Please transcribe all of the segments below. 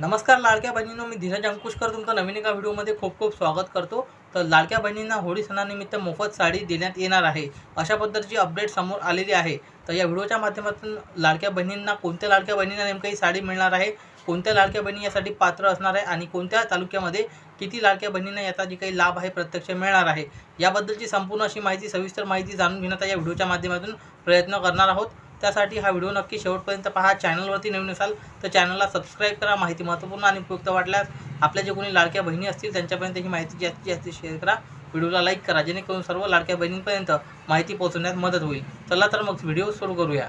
नमस्कार लाडक्या बहिणींनो मी धीरज अंकुशकर तुमचं नवीन एका व्हिडिओमध्ये खूप खूप स्वागत करतो. तर लाडक्या बहिणींना होळी सणानिमित्त मोफत साडी देण्यात येणार आहे. अशा पद्धतीची अपडेट समोर आलेली आहे. तर या व्हिडिओच्या माध्यमातून लाडक्या बहिणींना कोणत्या लाडक्या बहिणींना नेमकं ही साडी मिळणार आहे? कोणत्या लाडक्या बहिणी यासाठी पात्र असणार आहे? आणि कोणत्या तालुक्यामध्ये किती लाडक्या बहिणींना याचा जी काही लाभ आहे प्रत्यक्ष मिळणार आहे? याबद्दलची संपूर्ण अशी माहिती सविस्तर माहिती जाणून घेण्याचा या व्हिडिओच्या माध्यमातून प्रयत्न करणार आहोत. त्यासाठी हा व्हिडिओ नक्की शेवटपर्यंत पहा. चॅनलवरती नवीन असाल तर चॅनलला सबस्क्राईब करा. माहिती महत्त्वपूर्ण आणि उपयुक्त वाटल्यास आपल्या जे कोणी लाडक्या बहिणी असतील त्यांच्यापर्यंत ही माहिती जास्तीत जास्त शेअर करा. व्हिडिओला लाईक करा. जेणेकरून सर्व लाडक्या बहिणींपर्यंत माहिती पोहोचवण्यात मदत होईल. चला तर मग व्हिडिओ सुरू करूया.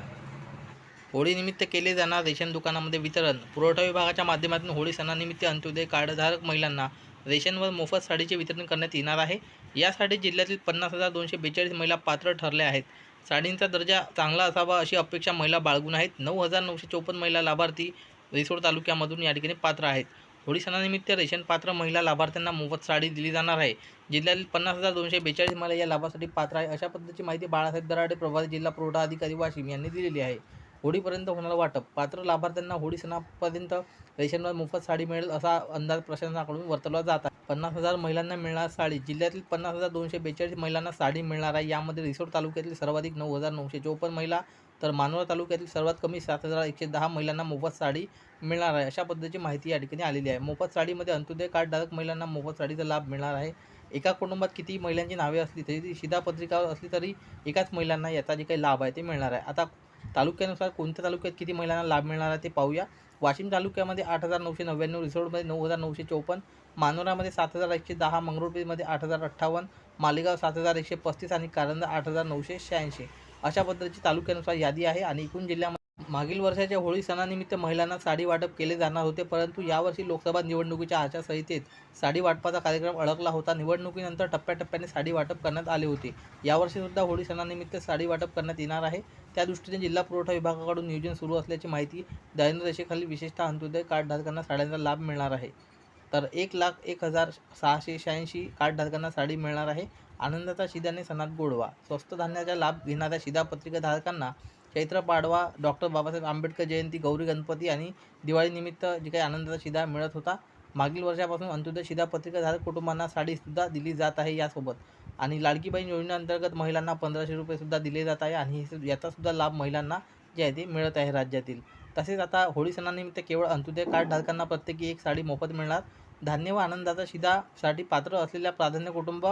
होळीनिमित्त केले जाणार रेशन दुकानामध्ये वितरण. पुरवठा विभागाच्या माध्यमातून होळी सणानिमित्त अंत्योदय कार्डधारक महिलांना रेशनवर मोफत साडीचे वितरण करण्यात येणार आहे. यासाठी जिल्ह्यातील पन्नास हजार दोनशे बेचाळीस महिला पात्र ठरल्या आहेत. साडींचा दर्जा चांगला असावा अशी अपेक्षा महिला बाळगून आहेत. नऊ हजार नऊशे चौपन्न महिला लाभार्थी रिसोड तालुक्यामधून या ठिकाणी पात्र आहेत. होळी सणानिमित्त रेशन पात्र महिला लाभार्थ्यांना मोफत साडी दिली जाणार आहे. जिल्ह्यातील पन्नास हजार दोनशे बेचाळीस महिला या लाभासाठी पात्र आहे अशा पद्धतीची माहिती बाळासाहेब दराडे प्रभारी जिल्हा पुरवठा अधिकारी वाशिम यांनी दिलेली आहे. होळीपर्यंत होणारं वाटप पात्र लाभार्थ्यांना होळी सणापर्यंत रेशनवर मोफत साडी मिळेल असा अंदाज प्रशासनाकडून वर्तवला जात आहे. पन्नास हजार महिलांना मिळणार साडी. जिल्ह्यातील पन्नास हजार दोनशे बेचाळीस महिलांना साडी मिळणार आहे. यामध्ये रिसोड तालुक्यातील सर्वाधिक नऊ हजार नऊशे चोपन्न महिला तर मानोरा तालुक्यातील सर्वात कमी सात हजार एकशे दहा महिलांना मोफत साडी मिळणार आहे. अशा पद्धतीची माहिती या ठिकाणी आलेली आहे. मोफत साडीमध्ये अंत्योदय कार्डधारक महिलांना मोफत साडीचा लाभ मिळणार आहे. एका कुटुंबात किती महिलांची नावे असली तरी ती असली तरी एकाच महिलांना याचा जे काही लाभ आहे ते मिळणार आहे. आता तालुक्यानुसार कोणत्या तालुक्यात किती महिलांना लाभ मिळणार आहे ते पाहूया. वाशिम तालुक्यामध्ये आठ हजार नऊशे नव्याण्णव रिसोडमध्ये नऊ हजार नऊशे चौपन्न मानोरामध्ये सात हजार एकशे दहा मंगरुळपीरमध्ये आठ हजार अठ्ठावन्न मालेगाव सात हजार एकशे पस्तीस आणि कारंजा आठ हजार नऊशे शहाऐंशी. अशा पद्धतीची तालुक्यानुसार यादी आहे आणि एकूण जिल्ह्यामध्ये मागील वर्षाच्या होळी सणानिमित्त महिलांना साडी वाटप केले जाणार होते परंतु यावर्षी लोकसभा निवडणुकीच्या आचारसंहितेत साडी वाटपाचा कार्यक्रम अडकला होता. निवडणुकीनंतर टप्प्याटप्प्याने साडी वाटप करण्यात आले होते. यावर्षीसुद्धा होळी सणानिमित्त साडी वाटप करण्यात येणार आहे. त्या दृष्टीने जिल्हा पुरवठा विभागाकडून नियोजन सुरू असल्याची माहिती दारिद्र्य रेषेखाली विशेषतः अंत्योदय कार्डधारकांना साड्यांचा लाभ मिळणार आहे. तर एक लाख एक हजार सहाशे शहाऐंशी कार्डधारकांना साडी मिळणार आहे. आनंदाचा शिदाने सणात गोडवा. स्वस्त धान्याचा लाभ घेणाऱ्या शिधापत्रिकाधारकांना चैत्र पाडवा डॉक्टर बाबासाहेब आंबेडकर जयंती गौरी गणपती आणि दिवाळीनिमित्त जे काही आनंदाचा शिधा मिळत होता मागील वर्षापासून अंत्योदय शिधा पत्रिकाधारक कुटुंबांना साडीसुद्धा दिली जात आहे यासोबत. आणि लाडकी बहीण योजनेअंतर्गत महिलांना पंधराशे रुपयेसुद्धा दिले जात आहे आणि हे याचासुद्धा लाभ महिलांना जे आहे ते मिळत आहे राज्यातील. तसेच आता होळी सणानिमित्त केवळ अंत्योदय कार्डधारकांना प्रत्येकी एक साडी मोफत मिळणार. धान्य व आनंदाचा शिधासाठी पात्र असलेल्या प्राधान्य कुटुंब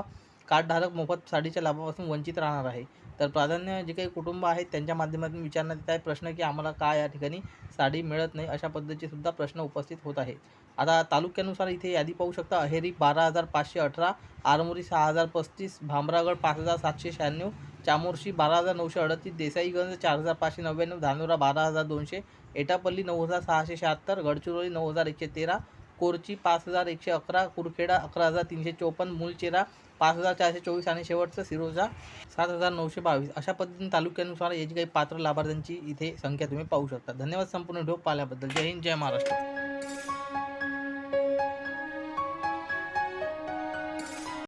कार्डधारक मोफत साडीच्या लाभापासून वंचित राहणार आहे. तर प्राधान्य जे काही कुटुंब आहेत त्यांच्या माध्यमातून विचारण्यात येत आहे प्रश्न की आम्हाला का या ठिकाणी साडी मिळत नाही अशा पद्धतीचेसुद्धा प्रश्न उपस्थित होत आहे आता तालुक्यानुसार इथे यादी पाहू शकता अहेरी बारा हजार पाचशे अठरा आरमोरी सहा हजार पस्तीस भामरागड पाच हजार सातशे शहाण्णव चामोर्शी बारा हजार नऊशे अडतीस देसाईगंज चार हजार पाचशे नव्याण्णव धानोरा बारा हजार दोनशे एटापल्ली नऊ हजार सहाशे शहात्तर गडचिरोली नऊ हजार एकशे तेरा कोरची पाच हजार एकशे अकरा कुरखेडा अकरा हजार तीनशे चोपन्न मूलचेरा पाच हजार चारशे चोवीस आणि शेवटचं सिरोजा सात हजार नऊशे बावीस. अशा पद्धतीने तालुक्यानुसार याची काही पात्र लाभार्थ्यांची इथे संख्या तुम्ही पाहू शकता. धन्यवाद संपूर्ण व्हिडिओ पाहिल्याबद्दल. जय हिंद जय महाराष्ट्र.